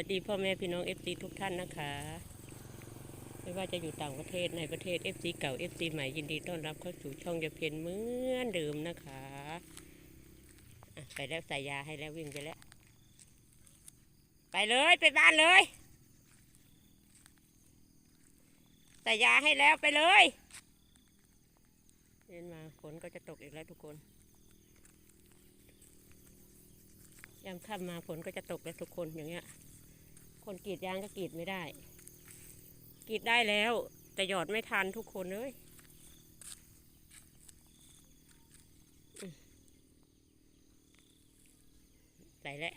วัสดีพ่อแม่พี่น้อง FC ทุกท่านนะคะ ไม่ว่าจะอยู่ต่างประเทศในประเทศ FC เก่า FC ใหม่ยินดีต้อนรับเข้าสู่ช่องยาเพียนเหมือนเดิมนะคะไปแล้วใส่ยาให้แล้ววิ่งไปแล้ว ไปเลยไปบ้านเลยใส่ยาให้แล้วไปเลยเดินมาฝนก็จะตกอีกแล้วทุกคนยามค่ำมาฝนก็จะตกแล้วทุกคนอย่างเงี้ย คนกรีดยางก็กรีดไม่ได้ กรีดได้แล้ว แต่หยอดไม่ทันทุกคนเลยใส่แล้ว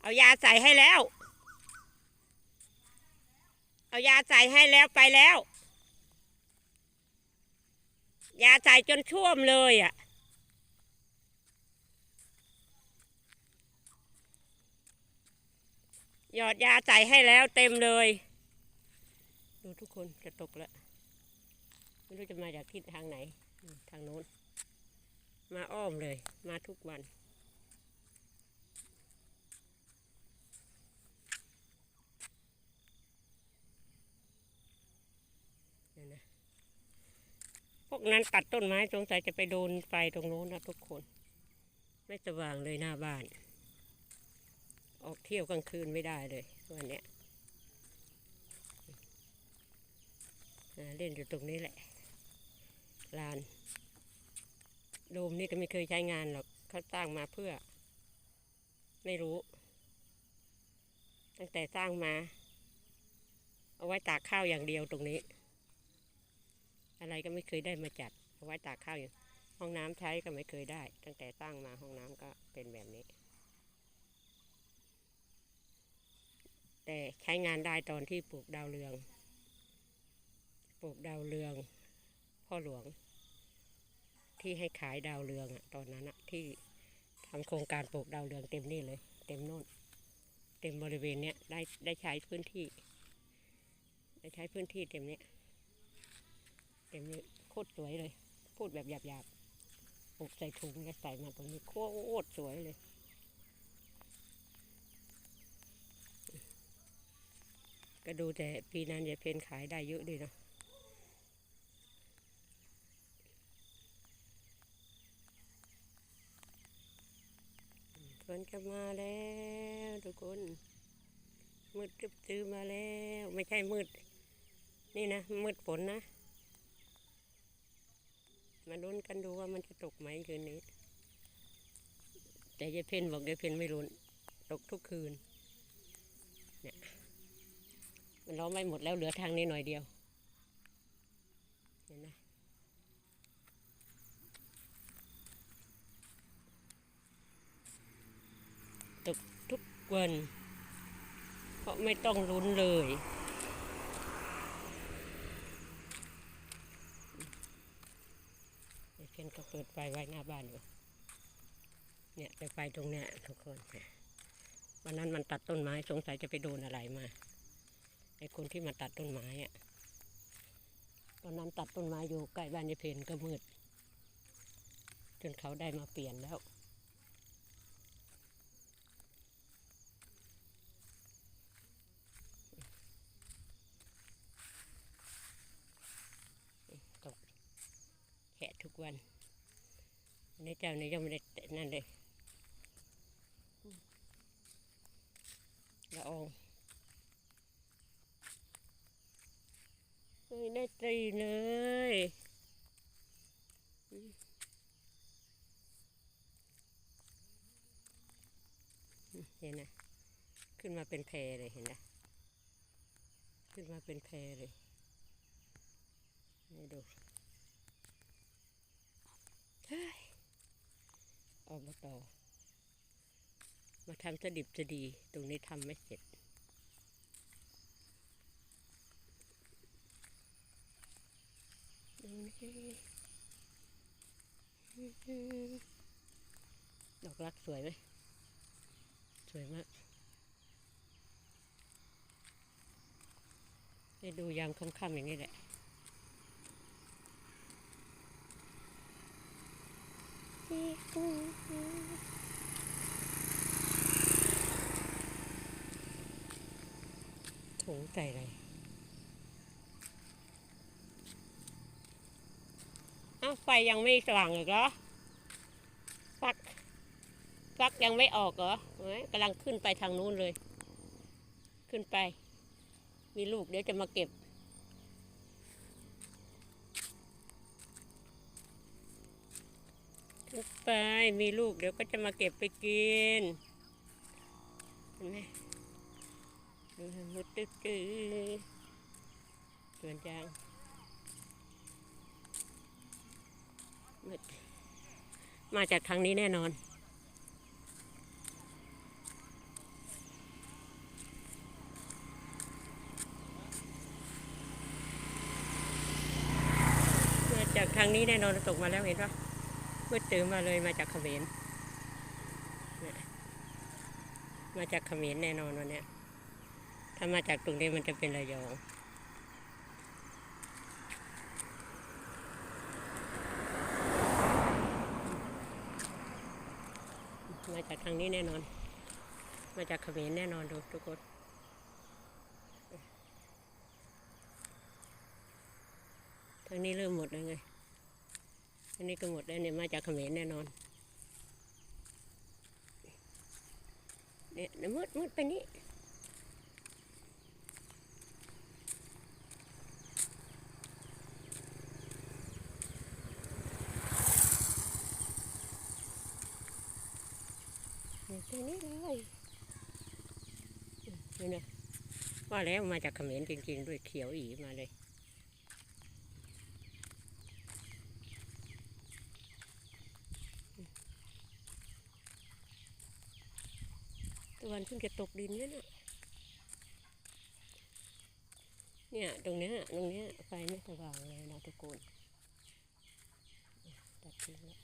เอายาใส่ให้แล้ว เอายาใส่ให้แล้วไปแล้ว ยาใส่จนท่วมเลยอะ หยอดยาใส่ให้แล้วเต็มเลย ดูทุกคนจะตกแล้ว ไม่รู้จะมาจากทิศทางไหน ทางโน้น มาอ้อมเลย มาทุกวัน เนี่ยนะพ วกนั้นตัดต้นไม้สงสัยจะไปโดนไฟตรงโน้นนะทุกคน ไม่สว่างเลยหน้าบ้าน ออกเที่ยวกลางคืนไม่ได้เลยวันเนี้ยเล่นอยู่ตรงนี้แหละลานโดมนี่ก็ไม่เคยใช้งานหรอกเขาสร้างมาเพื่อ ไม่รู้ ตั้งแต่สร้างมา เอาไว้ตากข้าวอย่างเดียวตรงนี้ อะไรก็ไม่เคยได้มาจัดเอาไว้ตากข้าวอยู่ ห้องน้ำใช้ก็ไม่เคยได้ ตั้งแต่สร้งมาห้องน้ำก็เป็นแบบนี้ แต่ใช้งานได้ตอนที่ปลูกดาวเรือง ปลูกดาวเรือง พ่อหลวง ที่ให้ขายดาวเรืองอะตอนนั้นอะที่ทำโครงการปลูกดาวเรืองเต็มนี่เลย เต็มโน่น เต็มบริเวณเนี้ยได้ได้ใช้พื้นที่ ได้ใช้พื้นที่เต็มเนี้ย เต็มนี้โคตรสวยเลย พูดแบบหยาบๆปลูกใส่ถุงแล้วใส่มาตรงนี้โคตรสวยเลย ก็ดูแต่ปีนั้นยายเพนขายได้เยอะดีเนาะฝนจะมาแล้วทุกคน มืดตึบตื้อมาแล้ว ไม่ใช่มืด นี่นะมืดฝนนะ มาลุ้นกันดูว่ามันจะตกไหมคืนนี้ แต่ยายเพนบอกยายเพนไม่ลุ้นตกทุกคืนเนี่ยมันล้อมไม่หมดแล้วเหลือทางนี้หน่อยเดียวเห็นไหมตกทุกวัน เพราะไม่ต้องลุ้นเลยิดไฟไว้หน้าบ้านอยู่ เนี่ยแต่ไฟตรงเนี้ยทุกคนวันนั้นมันตัดต้นไม้สงสัยจะไปโดนอะไรมาไอ้คนที่มาตัดต้นไม้อะตอนนั้นตัดต้นไม้อยู่ใกล้บ้านยายเพนก็มืด จนเขาได้มาเปลี่ยนแล้วตกแขะทุกวัน นนี้เจ้านี่ยังไม่ได้นั่นเลยละอองไม่ได้ตีเลยเห็นนะขึ้นมาเป็นแพรเลยเห็นนะขึ้นมาเป็นแพรเลยนี่ดู อมาต่อ มาทำสดิบจะดี ตรงนี้ทำไม่เสร็จดอกรักสวยไหม สวยมากไอให้ดูยามค่ำๆอย่างนี้แหละ ถุงใส่อะไรอ้าวไฟยังไม่สว่างอีกเหรอฟักฟักยังไม่ออกเหรอกำลังขึ้นไปทางนู้นเลย ขึ้นไป มีลูกเดี๋ยวจะมาเก็บ ขึ้น ไป มีลูกเดี๋ยวก็จะมาเก็บไปกิน เห็นไหมดูมุดตึ๊กตึ๊กสวนยางมดมาจากทางนี้แน่นอนมาจากทางนี้แน่นอนตกมาแล้วเห็นปะ มืดตื่นมาเลยมาจากเขมรเนี่ยมาจากเขมรแน่นอนวันนี้ถ้ามาจากตรงนี้มันจะเป็นระยองมาจากทางนี้แน่นอน มาจากเขมรแน่นอนดูทุกคนทางนี้เริ่มหมดแล้วไง อันนี้ก็หมดแล้วเนี่ยมาจากเขมรแน่นอน เนี่ยมืดมืดไปนี้เนี่ยตัวนี้เลยนี่นะว่าแล้วมาจากเขมรจริงๆ ด้วยเขียวอีมาเลย ตะวันเพิ่งจะตกดินเนี่ยนะเนี่ยตรงเนี้ยตรงเนี้ยไฟไม่สว่างเลยนะทุกคนตัดทิ้งแล้ว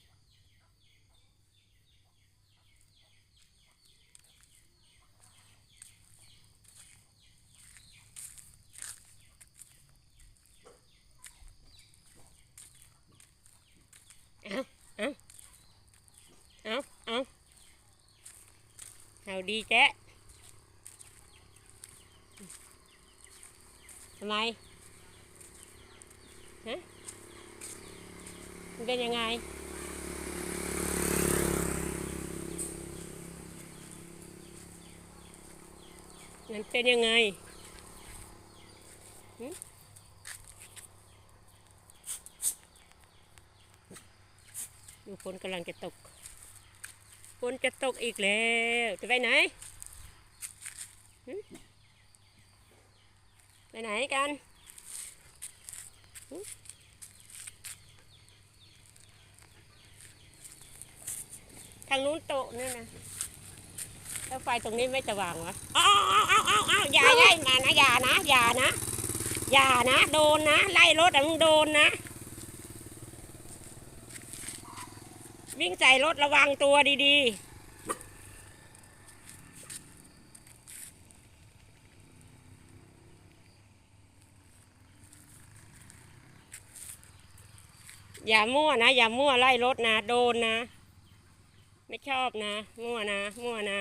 เอาเอาเอาเอาเอา ดีแจ๊ะทำไมฮะมันเป็นยังไง มันเป็นยังไงหึดูฝนกำลังจะตก ฝนจะตกอีกแล้ว จะไปไหน ไปไหนกัน ทางนู้นโตะนั่นนะแล้วไฟตรงนี้ไม่จะวางวะอ้าวอ้าวอ้าวอ้าวอ้าวอย่าไล่มานะ อย่านะ อย่านะ อย่านะ โดนนะ ไล่รถอะมึงโดนนะ วิ่งใส่รถระวังตัวดีๆอย่ามั่วนะ อย่ามั่วไล่รถนะ โดนนะ ไม่ชอบนะ มั่วนะ มั่วนะ